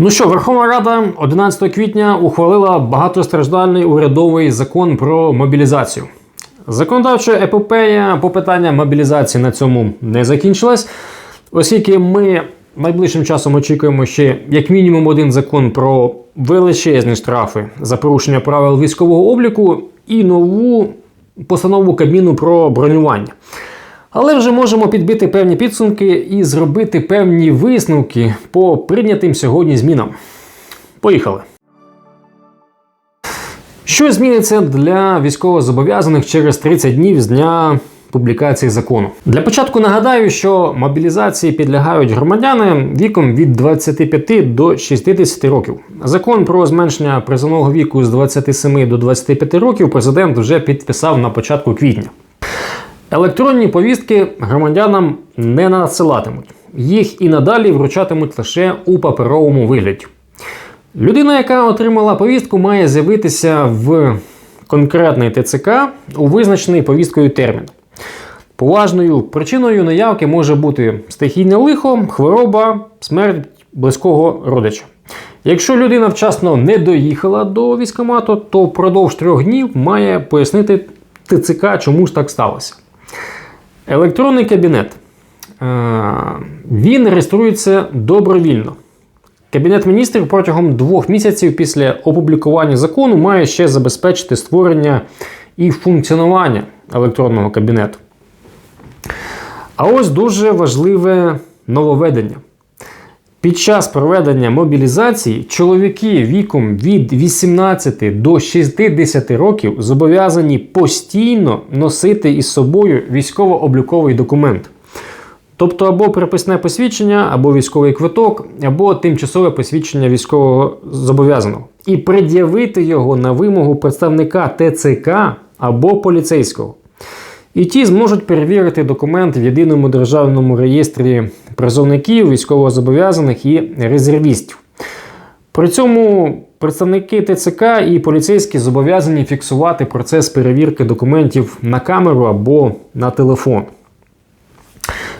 Ну що, Верховна Рада 11 квітня ухвалила багатостраждальний урядовий закон про мобілізацію. Законодавча епопея по питанням мобілізації на цьому не закінчилась, оскільки ми найближчим часом очікуємо ще як мінімум один закон про величезні штрафи за порушення правил військового обліку і нову постанову Кабміну про бронювання. Але вже можемо підбити певні підсумки і зробити певні висновки по прийнятим сьогодні змінам. Поїхали. Що зміниться для військовозобов'язаних через 30 днів з дня публікації закону? Для початку нагадаю, що мобілізації підлягають громадяни віком від 25 до 60 років. Закон про зменшення призовного віку з 27 до 25 років президент вже підписав на початку квітня. Електронні повістки громадянам не надсилатимуть. Їх і надалі вручатимуть лише у паперовому вигляді. Людина, яка отримала повістку, має з'явитися в конкретний ТЦК у визначений повісткою термін. Поважною причиною наявки може бути стихійне лихо, хвороба, смерть близького родича. Якщо людина вчасно не доїхала до військкомату, то впродовж трьох днів має пояснити ТЦК, чому ж так сталося. Електронний кабінет. Е, Він реєструється добровільно. Кабінет міністрів протягом двох місяців після опублікування закону має ще забезпечити створення і функціонування електронного кабінету. А ось дуже важливе нововведення. Під час проведення мобілізації чоловіки віком від 18 до 60 років зобов'язані постійно носити із собою військово-обліковий документ. Тобто або приписне посвідчення, або військовий квиток, або тимчасове посвідчення військового зобов'язаного. І пред'явити його на вимогу представника ТЦК або поліцейського. І ті зможуть перевірити документ в єдиному державному реєстрі призовників, військовозобов'язаних і резервістів. При цьому представники ТЦК і поліцейські зобов'язані фіксувати процес перевірки документів на камеру або на телефон.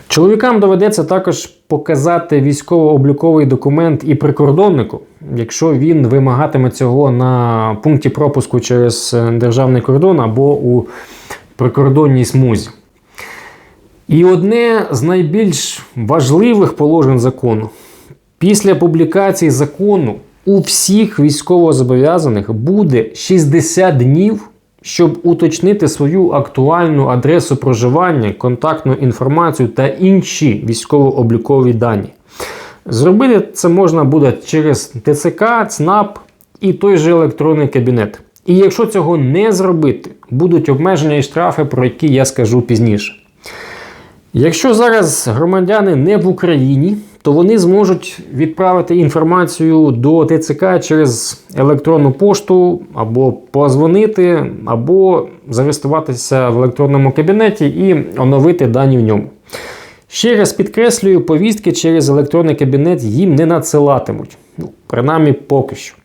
Чоловікам доведеться також показати військово-обліковий документ і прикордоннику, якщо він вимагатиме цього на пункті пропуску через державний кордон або у прикордонній смузі. І одне з найбільш важливих положень закону. Після публікації закону у всіх військовозобов'язаних буде 60 днів, щоб уточнити свою актуальну адресу проживання, контактну інформацію та інші військово-облікові дані. Зробити це можна буде через ТЦК, ЦНАП і той же електронний кабінет. І якщо цього не зробити, будуть обмеження і штрафи, про які я скажу пізніше. Якщо зараз громадяни не в Україні, то вони зможуть відправити інформацію до ТЦК через електронну пошту, або позвонити, або зареєструватися в електронному кабінеті і оновити дані в ньому. Ще раз підкреслюю, повістки через електронний кабінет їм не надсилатимуть. Ну, принаймні поки що.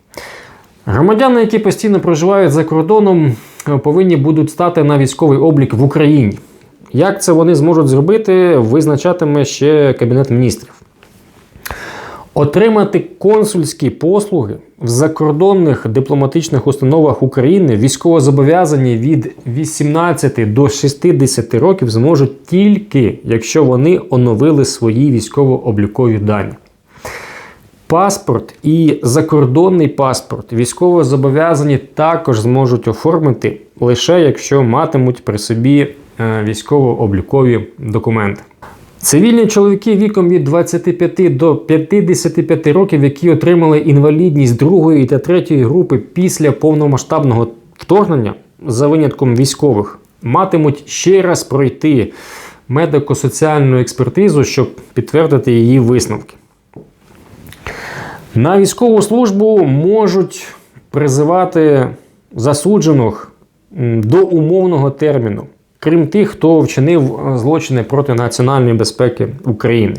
Громадяни, які постійно проживають за кордоном, повинні будуть стати на військовий облік в Україні. Як це вони зможуть зробити, визначатиме ще Кабінет міністрів. Отримати консульські послуги в закордонних дипломатичних установах України військовозобов'язані від 18 до 60 років зможуть тільки, якщо вони оновили свої військово-облікові дані. Паспорт і закордонний паспорт військовозобов'язані також зможуть оформити лише якщо матимуть при собі е, військово-облікові документи. Цивільні чоловіки віком від 25 до 55 років, які отримали інвалідність другої та третьої групи після повномасштабного вторгнення, за винятком військових, матимуть ще раз пройти медико-соціальну експертизу, щоб підтвердити її висновки. На військову службу можуть призивати засуджених до умовного терміну, крім тих, хто вчинив злочини проти національної безпеки України.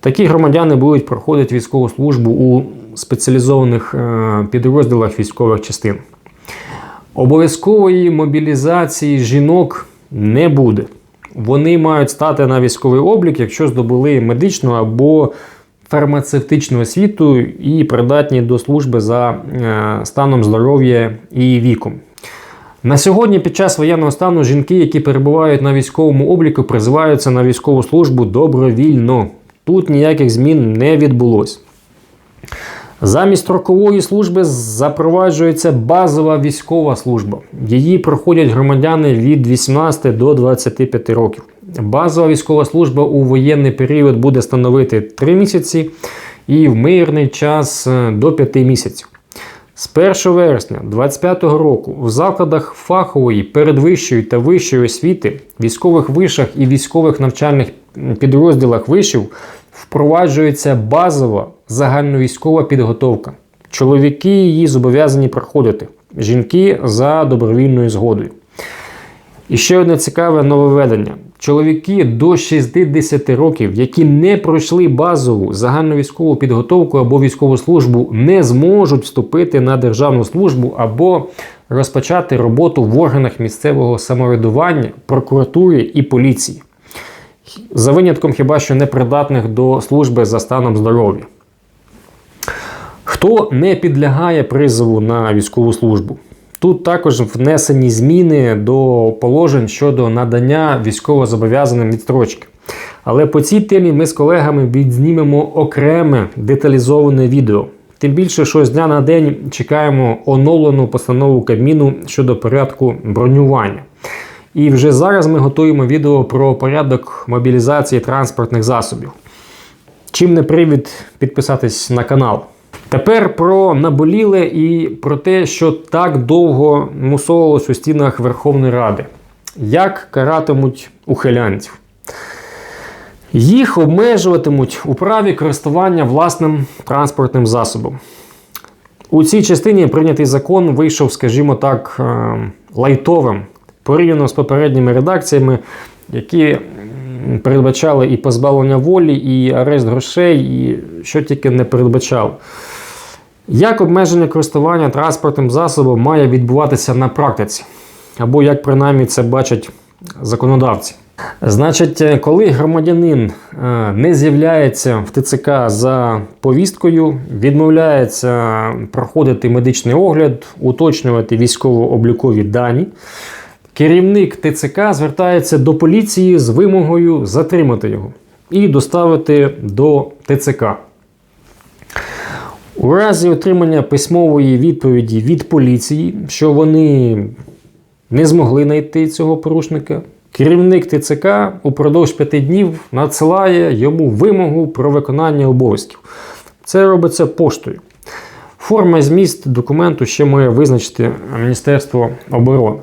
Такі громадяни будуть проходити військову службу у спеціалізованих е, підрозділах військових частин. Обов'язкової мобілізації жінок не буде. Вони мають стати на військовий облік, якщо здобули медичну або фармацевтичну освіту і придатні до служби за е, станом здоров'я і віком. На сьогодні, під час воєнного стану, жінки, які перебувають на військовому обліку, призиваються на військову службу добровільно. Тут ніяких змін не відбулось. Замість строкової служби запроваджується базова військова служба. Її проходять громадяни від 18 до 25 років. Базова військова служба у воєнний період буде становити 3 місяці і в мирний час е, до 5 місяців. З 1 вересня 2025 року в закладах фахової, передвищої та вищої освіти, військових вишах і військових навчальних підрозділах вишів впроваджується базова загальновійськова підготовка. Чоловіки її зобов'язані проходити, жінки за добровільною згодою. І ще одне цікаве нововведення. Чоловіки до 60 років, які не пройшли базову загальновійськову підготовку або військову службу, не зможуть вступити на державну службу або розпочати роботу в органах місцевого самоврядування, прокуратури і поліції. За винятком хіба що непридатних до служби за станом здоров'я. Хто не підлягає призову на військову службу? Тут також внесені зміни до положень щодо надання військовозобов'язаним відстрочки. Але по цій темі ми з колегами відзнімемо окреме деталізоване відео. Тим більше, що з дня на день чекаємо оновлену постанову Кабміну щодо порядку бронювання. І вже зараз ми готуємо відео про порядок мобілізації транспортних засобів. Чим не привід підписатись на канал. Тепер про наболіле і про те, що так довго мусовувалось у стінах Верховної Ради. Як каратимуть ухилянців? Їх обмежуватимуть у праві користування власним транспортним засобом. У цій частині прийнятий закон вийшов, скажімо так, е, лайтовим порівняно з попередніми редакціями, які передбачали і позбавлення волі, і арест грошей, і що тільки не передбачав. Як обмеження користування транспортним засобом має відбуватися на практиці? Або як принаймні це бачать законодавці? Значить, коли громадянин е, не з'являється в ТЦК за повісткою, відмовляється проходити медичний огляд, уточнювати військово-облікові дані, керівник ТЦК звертається до поліції з вимогою затримати його і доставити до ТЦК. У разі отримання письмової відповіді від поліції, що вони не змогли знайти цього порушника, керівник ТЦК упродовж п'яти днів надсилає йому вимогу про виконання обов'язків. Це робиться поштою. Форма зміст документу ще має визначити Міністерство оборони.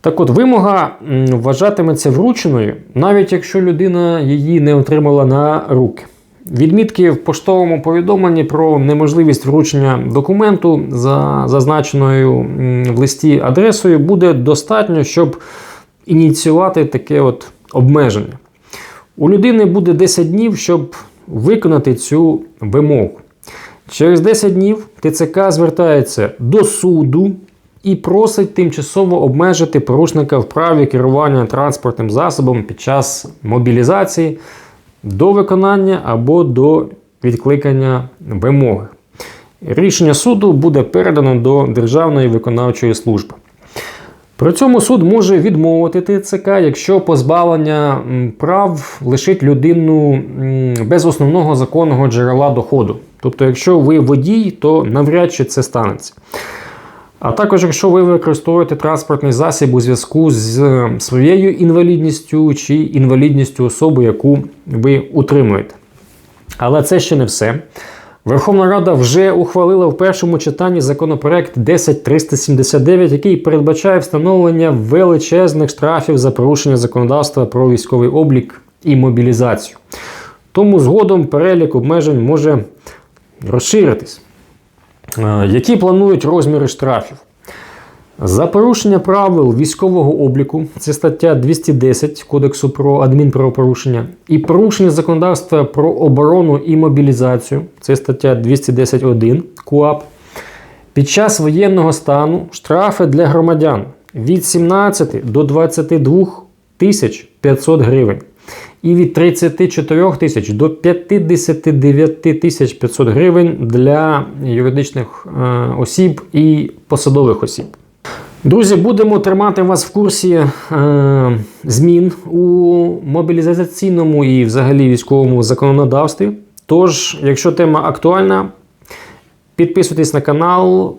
Так от, вимога вважатиметься врученою, навіть якщо людина її не отримала на руки. Відмітки в поштовому повідомленні про неможливість вручення документу за зазначеною в листі адресою буде достатньо, щоб ініціювати таке от обмеження. У людини буде 10 днів, щоб виконати цю вимогу. Через 10 днів ТЦК звертається до суду і просить тимчасово обмежити порушника в праві керування транспортним засобом під час мобілізації до виконання або до відкликання вимоги. Рішення суду буде передано до Державної виконавчої служби. При цьому суд може відмовити ТЦК, якщо позбавлення прав лишить людину без основного законного джерела доходу. Тобто, якщо ви водій, то навряд чи це станеться. А також, якщо ви використовуєте транспортний засіб у зв'язку з е, своєю інвалідністю чи інвалідністю особи, яку ви утримуєте. Але це ще не все. Верховна Рада вже ухвалила в першому читанні законопроект 10379, який передбачає встановлення величезних штрафів за порушення законодавства про військовий облік і мобілізацію. Тому згодом перелік обмежень може розширитись. Е, які планують розміри штрафів? За порушення правил військового обліку, це стаття 210 Кодексу про адмінправопорушення, і порушення законодавства про оборону і мобілізацію, це стаття 210.1 КУАП. Під час воєнного стану штрафи для громадян від 17 до 22 тисяч 500 гривень. І від 34 тисяч до 59 тисяч 500 гривень для юридичних е, осіб і посадових осіб. Друзі, будемо тримати вас в курсі е, змін у мобілізаційному і взагалі військовому законодавстві. Тож, якщо тема актуальна, підписуйтесь на канал,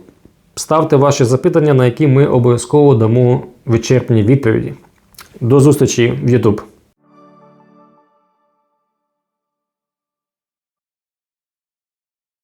ставте ваші запитання, на які ми обов'язково дамо вичерпні відповіді. До зустрічі в YouTube.